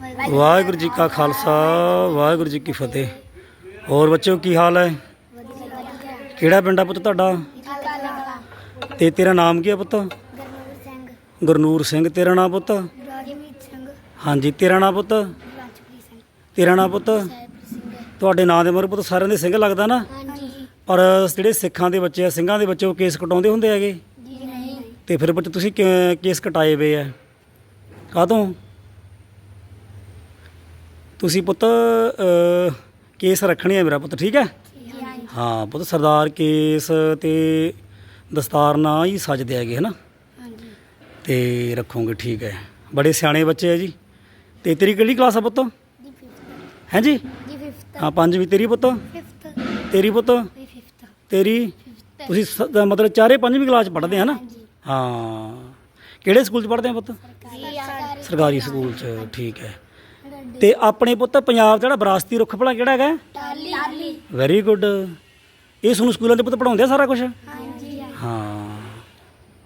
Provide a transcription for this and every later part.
ਵਾਹਿਗੁਰੂ ਜੀ ਕਾ ਖਾਲਸਾ ਵਾਹਿਗੁਰੂ ਜੀ ਕੀ ਫਤਿਹ। ਹੋਰ ਬੱਚਿਓ ਕੀ ਹਾਲ ਹੈ? ਕਿਹੜਾ ਪਿੰਡ ਆ ਪੁੱਤ ਤੁਹਾਡਾ? ਤੇ ਤੇਰਾ ਨਾਮ ਕੀ ਆ ਪੁੱਤ? ਗਰਨੂਰ ਸਿੰਘ। ਗੁਰਨੂਰ ਸਿੰਘ ਤੇਰਾ ਨਾਮ ਪੁੱਤ? ਹਾਂਜੀ ਤੇਰਾ ਨਾਮ ਪੁੱਤ? ਤੇਰਾ ਨਾਮ ਪੁੱਤ? ਤੁਹਾਡੇ ਨਾਂ ਦੇ ਮਰ ਪੁੱਤ ਸਾਰਿਆਂ ਦੇ ਸਿੰਘ ਲੱਗਦਾ ਨਾ? ਪਰ ਜਿਹੜੇ ਸਿੱਖਾਂ ਦੇ ਬੱਚੇ ਆ ਸਿੰਘਾਂ ਦੇ ਬੱਚੇ ਉਹ ਕੇਸ ਕਟਾਉਂਦੇ ਹੁੰਦੇ ਹੈਗੇ? ਜੀ ਨਹੀਂ। ਤੇ ਫਿਰ ਬੱਚੇ ਤੁਸੀਂ ਕੇਸ ਕਟਾਏ ਵੇ ਆ? ਕਾਹਤੋਂ? ਤੁਸੀਂ ਪੁੱਤ ਕੇਸ ਰੱਖਣੇ ਆ ਮੇਰਾ ਪੁੱਤ ਠੀਕ ਹੈ? ਹਾਂ ਪੁੱਤ ਸਰਦਾਰ ਕੇਸ ਤੇ ਦਸਤਾਰ ਨਾਲ ਹੀ ਸਜਦੇ ਹੈਗੇ ਹਨਾ? ਹਾਂਜੀ। ਤੇ ਰੱਖੋਗੇ ਠੀਕ ਹੈ। ਬੜੇ ਸਿਆਣੇ ਬੱਚੇ ਆ ਜੀ। ਤੇ ਤੇਰੀ ਕਿਹੜੀ ਕਲਾਸ ਆ ਪੁੱਤ? ਜੀ 5th ਹੈ ਜੀ? ਜੀ 5th ਹਾਂ ਪੰਜਵੀਂ ਤੇਰੀ ਪੁੱਤ? 5th ਤੇਰੀ ਪੁੱਤ? ਜੀ 5th ਤੇਰੀ? 5th ਤੁਸੀਂ ਸ- ਮਤਲਬ ਚਾਰੇ ਪੰਜਵੀਂ ਕਲਾਸ ਚ ਪੜ੍ਹਦੇ ਆ ਨਾ ਹਾਂ। ਕਿਹੜੇ ਸਕੂਲ ਚ ਪੜ੍ਹਦੇ ਆ ਪੁੱਤ? ਸਰਕਾਰੀ। ਸਰਕਾਰੀ ਸਕੂਲ ਚ ਠੀਕ ਹੈ। ਤੇ ਆਪਣੇ ਪੁੱਤ ਪੰਜਾਬ 'ਚ ਜਿਹੜਾ ਵਿਰਾਸਤੀ ਰੁੱਖ ਭਲਾ ਕਿਹੜਾ ਹੈਗਾ? ਟਾਲੀ ਵੈਰੀ ਗੁੱਡ ਇਹ ਤੁਹਾਨੂੰ ਸਕੂਲਾਂ ਦੇ ਪੁੱਤ ਪੜਾਉਂਦੇ ਆ ਸਾਰਾ ਕੁਝ ਹਾਂਜੀ ਹਾਂ।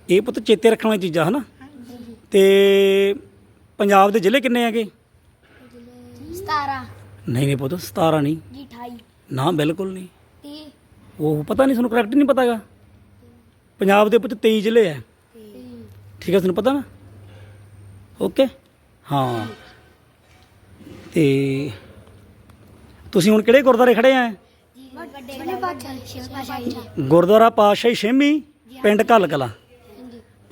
ਇਹ ਪੁੱਤ ਚੇਤੇ ਰੱਖਣ ਵਾਲੀ ਚੀਜ਼ਾਂ ਹਨਾ? ਹਾਂਜੀ ਤੇ ਪੰਜਾਬ ਦੇ ਜ਼ਿਲ੍ਹੇ ਕਿੰਨੇ ਹੈਗੇ? 17 ਨਹੀਂ ਨਹੀਂ ਪੁੱਤ 17 ਨਹੀਂ। ਜੀ 28 ਨਾ ਬਿਲਕੁਲ ਨਹੀਂ। 30 ਉਹ ਪਤਾ ਨਹੀਂ ਤੁਹਾਨੂੰ ਕਰੈਕਟ ਨਹੀਂ ਪਤਾਗਾ। ਪੰਜਾਬ ਦੇ ਪੁੱਤ 23 ਜ਼ਿਲ੍ਹੇ ਆ। ਠੀਕ ਹੈ ਤੁਹਾਨੂੰ ਪਤਾ ਨਾ? ਓਕੇ ਹਾਂ। ਤੇ ਤੁਸੀਂ ਹੁਣ ਕਿਹੜੇ ਗੁਰਦੁਆਰੇ ਖੜੇ ਆ? ਵੱਡੇ ਪਾਤਸ਼ਾਹ ਗੁਰਦੁਆਰਾ ਪਾਤਸ਼ਾਹੀ ਛੇਵੀਂ ਪਿੰਡ ਘੱਲ ਕਲਾ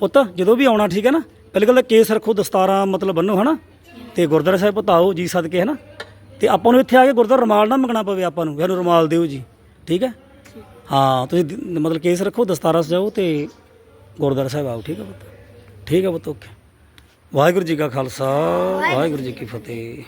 ਪੁੱਤ ਜਦੋਂ ਵੀ ਆਉਣਾ ਠੀਕ ਹੈ ਨਾ? ਪਹਿਲੇ ਗੱਲ ਕੇਸ ਰੱਖੋ ਦਸਤਾਰਾਂ ਮਤਲਬ ਬੰਨੋ ਹਨਾ? ਤੇ ਗੁਰਦੁਆਰਾ ਸਾਹਿਬ ਪੁੱਤ ਆਓ ਜੀ ਸਦਕੇ ਹਨਾ? ਤੇ ਆਪਾਂ ਨੂੰ ਇੱਥੇ ਆ ਕੇ ਗੁਰਦੁਆਰਾ ਰੁਮਾਲ ਨਾ ਮੰਗਣਾ ਪਵੇ ਆਪਾਂ ਨੂੰ ਸਾਨੂੰ ਰੁਮਾਲ ਦਿਓ ਜੀ ਠੀਕ ਹੈ? ਹਾਂ ਤੁਸੀਂ ਦ- ਮਤਲਬ ਕੇਸ ਰੱਖੋ ਦਸਤਾਰਾਂ ਸਜਾਓ ਤੇ ਗੁਰਦੁਆਰਾ ਸਾਹਿਬ ਆਓ ਠੀਕ ਹੈ ਪੁੱਤ? ਠੀਕ ਹੈ ਪੁੱਤ ਓਕੇ। ਵਾਹਿਗੁਰੂ ਜੀ ਕਾ ਖਾਲਸਾ ਵਾਹਿਗੁਰੂ ਜੀ ਕੀ ਫਤਿਹ।